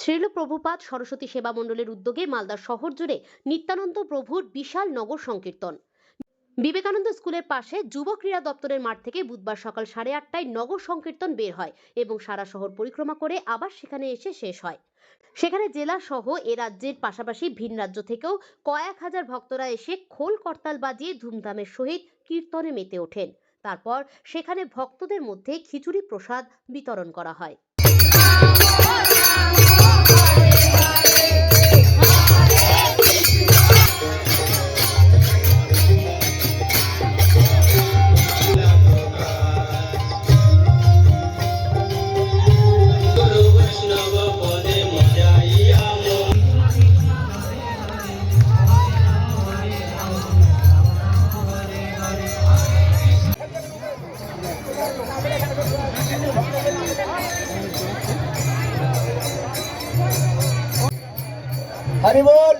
শ্রীল প্রভুপাদ সরস্বতী সেবা মণ্ডলের উদ্যোগে মালদা শহর জুড়ে নিত্যানন্দ প্রভুর বিশাল নগর সংকীর্তন। বিবেকানন্দ স্কুলের পাশে যুব ক্রীড়া দপ্তরের মাঠ থেকে বুধবার সকাল সাড়ে আটটায় নগর সংকীর্তন বের হয় এবং সারা শহর পরিক্রমা করে আবার সেখানে এসে শেষ হয়। সেখানে জেলা সহ এ রাজ্যের পাশাপাশি ভিন রাজ্য থেকেও কয়েক হাজার ভক্তরা এসে খোল করতাল বাজিয়ে ধুমধামের সহিত কীর্তনে মেতে ওঠেন। তারপর সেখানে ভক্তদের মধ্যে খিচুড়ি প্রসাদ বিতরণ করা হয়। হরি বল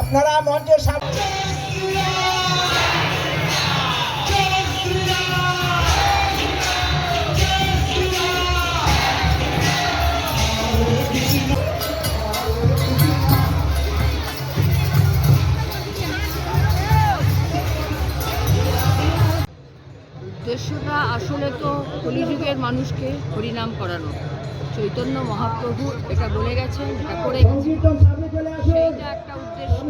আপনারা মঞ্চের সামনে উদ্দেশ্যটা আসলে তো কলিযুগের মানুষকে হরিনাম করানো। চৈতন্য মহাপ্রভু এটা বলে গেছেন এটা করে গেছেন। সেইটা একটা উদ্দেশ্য।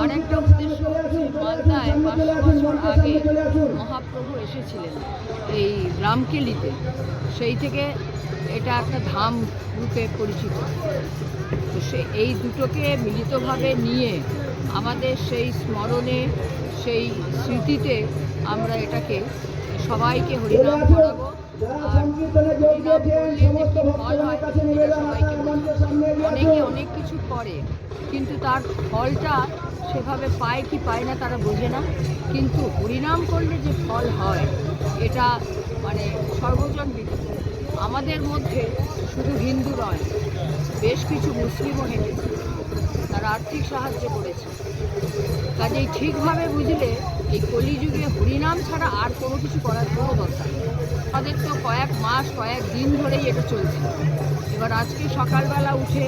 আর একটা উদ্দেশ্য হচ্ছে মালদায় পাঁচশো বছর আগে মহাপ্রভু এসেছিলেন। এই রামকেলিতে। সেই থেকে এটা একটা ধাম রূপে পরিচিত। তো সে এই দুটোকে মিলিতভাবে নিয়ে আমাদের সেই স্মরণে সেই স্মৃতিতে আমরা এটাকে সবাইকে হরিনাম করাবো। যারা সংকীর্তনে যোগ দিয়েছেন সমস্ত ফল ভক্তগণের কাছে নিবেদন আপনারা মঞ্চের সামনে অনেকে অনেক কিছু করে কিন্তু তার ফলটা সেভাবে পায় কি পায় না তারা বোঝে না। কিন্তু হরিনাম করলে যে ফল হয় এটা মানে সর্বজন বিদিত আমাদের মধ্যে শুধু হিন্দু নয় বেশ কিছু মুসলিমও হেঁটেছে। তারা আর্থিক সাহায্য করেছে। কাজেই ঠিকভাবে বুঝলে এই কলিযুগে হরিনাম ছাড়া আর কোনো কিছু করার কোনো দরকার আমাদের তো কয়েক মাস কয়েক দিন ধরেই এটা চলছে। এবার আজকে সকালবেলা উঠে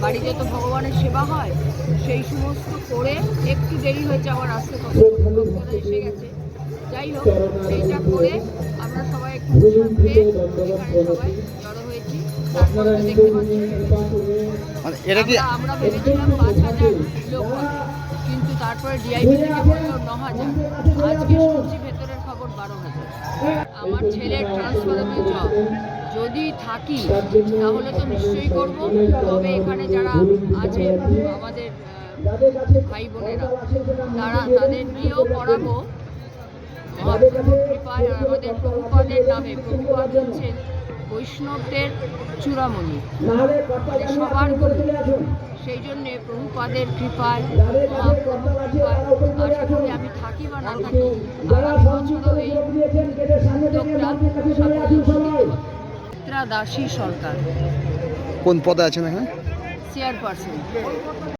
বাড়িতে তো ভগবানের সেবা হয় সেই সমস্ত করে একটু দেরি হয়েছে আবার আসতে কত এসে গেছে। যাই হোক সেইটা করে আমরা সবাই একটু এখানে সবাই জড়ো হয়েছি। তারপরে দেখতে পাচ্ছি আমরা- আমরা ভেবেছিলাম পাঁচ হাজার লোক তারপরে ডিআইবি থেকে বলল ন হাজার। আজকে শুনছি ভেতরের খবর বারো হাজার। আমার ছেলের ট্রান্সফারেবল জব যদি থাকি তাহলে তো নিশ্চয়ই করব। তবে এখানে যারা আছে আমাদের ভাই বোনেরা তারা তাদের নিয়েও পড়াবো। মহাপ্রভুর আমাদের প্রভুপাদের নামে প্রভুপাদ হচ্ছেন বৈষ্ণবদের চূড়ামণি। মানে সবার। সেই জন্যে প্রভুপাদের কৃপায় যাদের আমি থাকি বা না থাকি দাসী সরকার। কোন পদে আছেন এখানে? চেয়ারপারসন।